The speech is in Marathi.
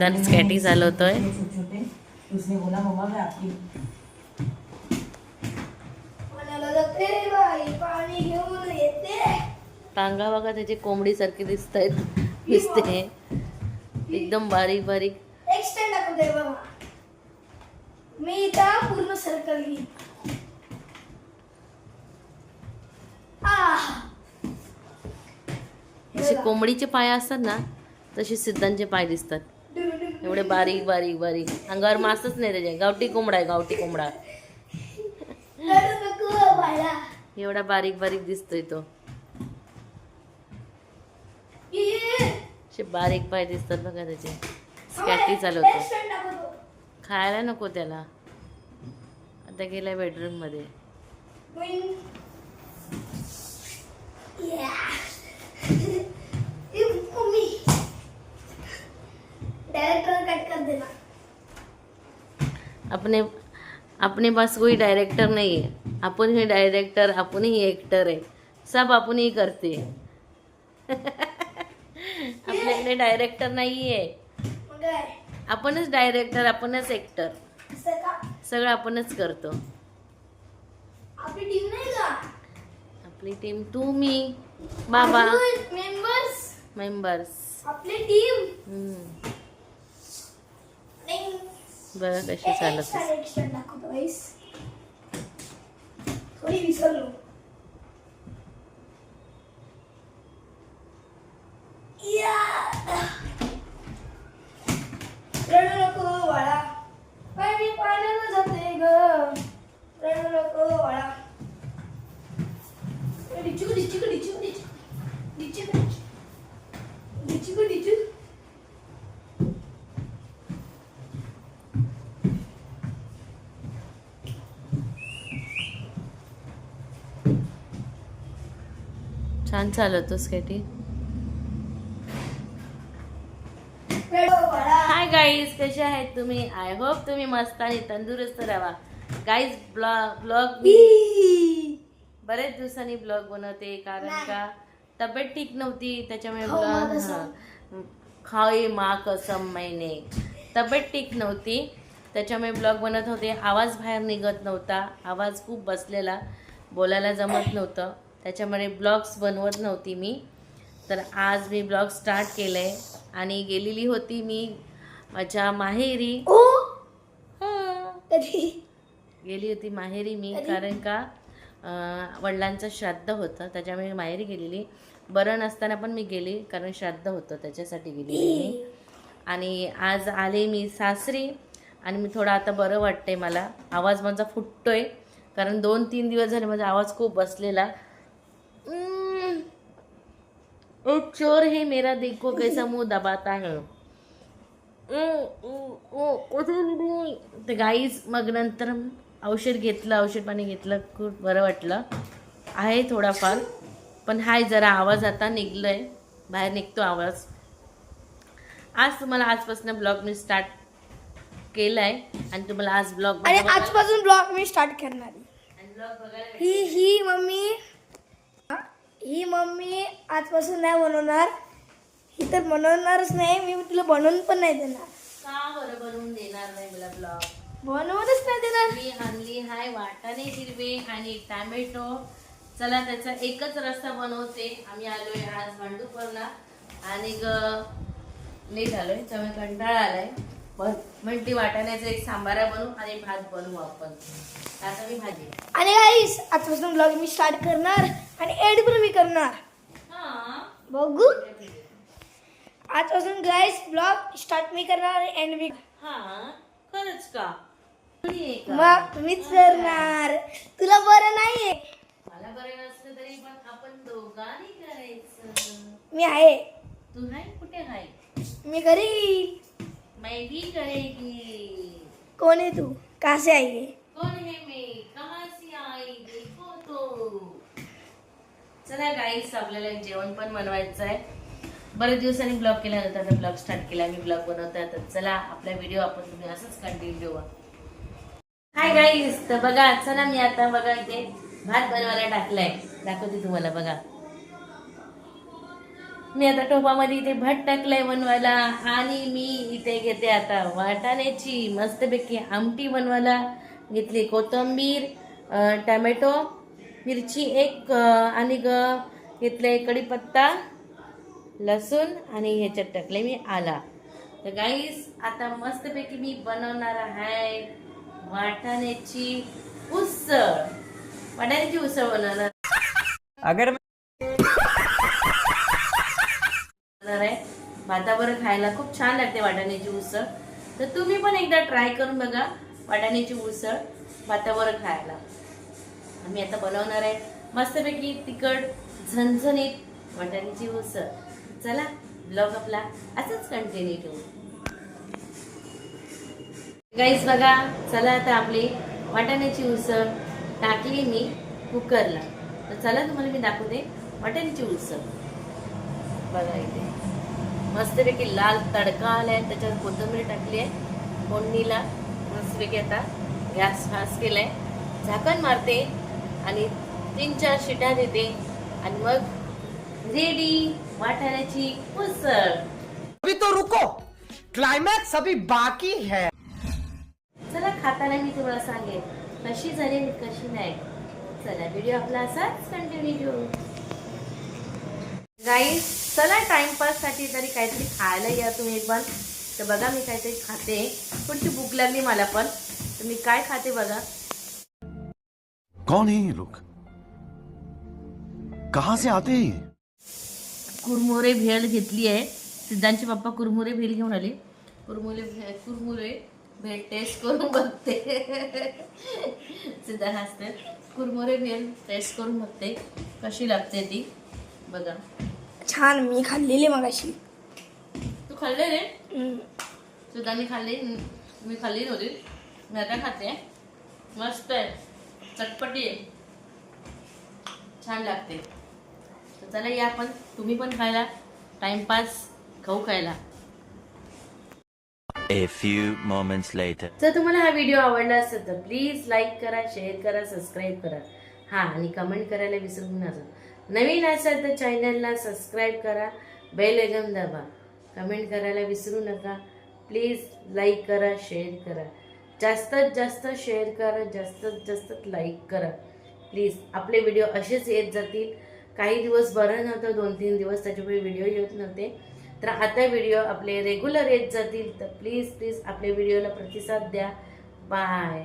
सिद्धांत स्कॅटी चालवतोय छोटे छोटे उसने बोला मम्मा मैं आपकी म्हणाला जाते बाई पाणी घेऊन येते टांगा बघा त्याची कोंबडी सारखी दिसत आहेत दिसते. एकदम बारीक बारीक. एक्सटेंड बाबा मी इथं पूर्ण सर्कल घेईन. जसे कोंबडीचे पाय असतात ना तसे सिद्धांचे पाय दिसतात. एवढे बारीक बारीक बारीक. अंगावर मासच नाही त्याच्या. गावठी कोंबडा आहे गावठी कोंबडा. एवढा बारीक बारीक दिसतोय तो. बारीक पाय दिसतात बघा त्याचे. स्कॅटी चालवतो. खायला नको त्याला. आता गेलाय बेडरूममध्ये Wing. Yeah. ये मम्मी डायरेक्टर कट कर देना। अपने अपने पास कोई डायरेक्टर नहीं है। अपन ही डायरेक्टर अपन ही एक्टर है। सब अपन ही करते आपल्याकडे डायरेक्टर नाही आहे आपणच डायरेक्टर आपणच एक्टर सगळं आपणच करतो। आपली टीम नाही का? आपली टीम तू मी बाबा। मेंबर्स मेंबर्स आपली टीम बघा कशी चालत एक्स्ट्रा दाखवतो गाईस थोडी विसरलो या रडू नको बाळा बाई मी पाण्याला जाते ग रडू नको बाळा छान चालवतो स्केटी. रडू बाळा हाय गाईज कसे आहेत तुम्ही? आय होप तुम्ही मस्त आणि तंदुरुस्त राहा. गाईज ब्लॉग ब्लॉग बरेच दिवसांनी ब्लॉग बनवते कारण का तब्येत ठीक नव्हती त्याच्यामुळे ब्लॉग कसम. खाई मा कसम महिने तब्येत ठीक नव्हती त्याच्यामुळे ब्लॉग बनत होते. आवाज बाहेर निघत नव्हता आवाज खूप बसलेला बोलायला जमत नव्हतं. त्याच्यामुळे ब्लॉग्स बनवत नव्हती मी. तर आज मी ब्लॉग स्टार्ट केलं आहे आणि गेलेली होती मी माझ्या माहेरी. गेली होती माहेरी मी कारण का वडिलांचं श्राद्ध होतं त्याच्यामुळे माहेरी गेलेली. बरं नसताना पण मी गेली कारण श्राद्ध होतं त्याच्यासाठी गेलेली मी. आणि आज आले मी सासरी आणि मी थोडं आता बरं वाटतंय मला. आवाज माझा फुटतोय कारण दोन तीन दिवस झाले माझा आवाज खूप बसलेला. "उम्म, एक चोर है मेरा देखो कैसा मुंह दबाता है। ते गाईज मग नंतर औषध घेतलं औषध पाणी घेतलं खूप बरं वाटलं. आहे थोडाफार पण हाय जरा आवाज आता निघलोय. बाहेर निघतो आवाज. आज तुम्हाला आजपासून ब्लॉग मी स्टार्ट केलाय. आणि तुम्हाला आज ब्लॉग आणि आजपासून ब्लॉग मी स्टार्ट करणार. ही ही मम्मी ही मम्मी आजपासून नाही बनवणार. ही तर बनवणारच नाही. मी तिला बनवून पण नाही देणार. का बरं बनवून देणार नाही मला ब्लॉग बनवूनच नाही देणार. मी आणली हाय वाटाणे हिरवे आणि टॅमॅटो. चला त्याचा एकच रस्ता बनवते. आम्ही आलोय आज भांडूपरला आणि ग लेट आलोय. त्यामुळे कंटाळा आलाय. पण म्हणते वाटाण्याचं एक सांबारा बनवू आणि भात बनवू आपण. आता मी भाजी. आणि गाईस आजपासून ब्लॉग मी स्टार्ट करणार. आणि एड पण मी करणार. हा. बघू. आजपासून गाईस ब्लॉग स्टार्ट मी करणार आणि एंड मी हा खरंच का? कोणी आहे? मग मीच करणार. तुला बरं नाहीये. मला बरं नसलं तरी पण आपण दोघांनी करायचं. मी आहे. तू हाय कुठे हाय मी घरी. मैं भी करेगी. कोण आहे तू? कासे आहे? कौन है कहाँ से आई देखो तो चला गाईस आपल्याला जेवण पण बनवायचं आहे बरेच दिवसांनी ब्लॉग केल्यानंतर आता ब्लॉग स्टार्ट केला मी ब्लॉग बनवतोय. तर चला आपला व्हिडिओ आपण तुम्ही असंच कंटिन्यू हाय गाईस तर बघा चला मी आता बघा इथे भात बनवायला टाकलाय. दाखवते तुम्हाला बघा. मी आता टोपामध्ये इथे भट टाकलाय बनवायला आणि मी इथे घेते आता वाटाण्याची मस्तपैकी आमटी बनवायला. घेतली कोथिंबीर टमॅटो मिरची एक आणि ग घेतले कढीपत्ता लसूण आणि ह्याच्यात टाकले मी आला. तर गाईस आता मस्तपैकी मी बनवणार आहे वाटाण्याची उसळ. वाटाण्याची उसळ बनवणार. अगर बनवणार आहे. भाताबरोबर खायला खूप छान लागते वाटाण्याची उसळ. तर तुम्ही पण एकदा ट्राय करून बघा वाटाण्याची उसळ भाताबरोबर खायला. आम्ही आता बनवणार आहे. मस्तपैकी तिखट झणझणीत वाटाण्याची उसळ. चला ब्लॉग आपला असंच कंटिन्यू ठेवू. गाईस बघा चला आता आपली वाटाण्याची उसळ टाकली मी कुकरला. तर चला तुम्हाला मी दाखवते वाटाण्याची उसळ. बघा इथे. मस्तपैकी लाल तडका आलाय त्याच्यावर कोथिंबीर टाकली आहे फोडणीला. मस्तपैकी आता गॅस फास्ट केलाय. झाकण मारते. आणि तीन चार शिट्या देते. आणि मग रेडी वाटाण्याची उसळ. अभी तो रुको. क्लाइमैक्स अभी बाकी है. चला खाताना मी तुम्हाला सांगेन कशी झाली आणि कशी नाही. चला व्हिडिओ आपला असाच कंटिन्यू गाईस चला टाइमपाससाठी तरी काहीतरी खायला या तुम्ही एक पण. तर बघा मी काहीतरी खाते. थोडीशी भूक लागली मला पण. तर मी काय खाते बघा. कौन है ये लोग? कहां से आते हैं ये? कुरमुरे भेळ घेतली आहे. सिद्धांचे पप्पा कुरमुरे भेळ घेऊन आले. कुरमुरे भे कुरमुरे भेळ टेस्ट करून बघते. सिद्धांत हसते कुरमुरे भेळ टेस्ट करून बघते. कशी लागते ती? बघा. छान मी खाल्लेली मगाशी. तू खाल्ले रे? हम्म. सुद्धा मी खाल्ली. मी खाल्ली नव्हती मी आता खाते. मस्त आहे. चटपटी छान लागते. तर चला या आपण. तुम्ही पण खायला. टाइमपास खाऊ खायला. A few moments later. जर तुम्हाला हा व्हिडिओ आवडला असेल तर प्लीज लाईक करा शेअर करा सबस्क्राईब करा. हां आणि कमेंट करायला विसरू नका. नवीन असाल तर चॅनलला सबस्क्राईब करा. बेल एकदम दाबा. कमेंट करायला विसरू नका. प्लीज लाईक करा शेअर करा. जास्तीत जास्त शेअर करा जास्तीत जास्त लाईक करा. प्लीज आपले व्हिडिओ असेच येत जातील. काही दिवस बरं नव्हतं दोन तीन दिवस त्याच्यामुळे व्हिडिओ येत नव्हते. तर आता व्हिडिओ आपले रेग्युलर येत जातील. तर प्लीज प्लीज आपल्या व्हिडिओला प्रतिसाद द्या. बाय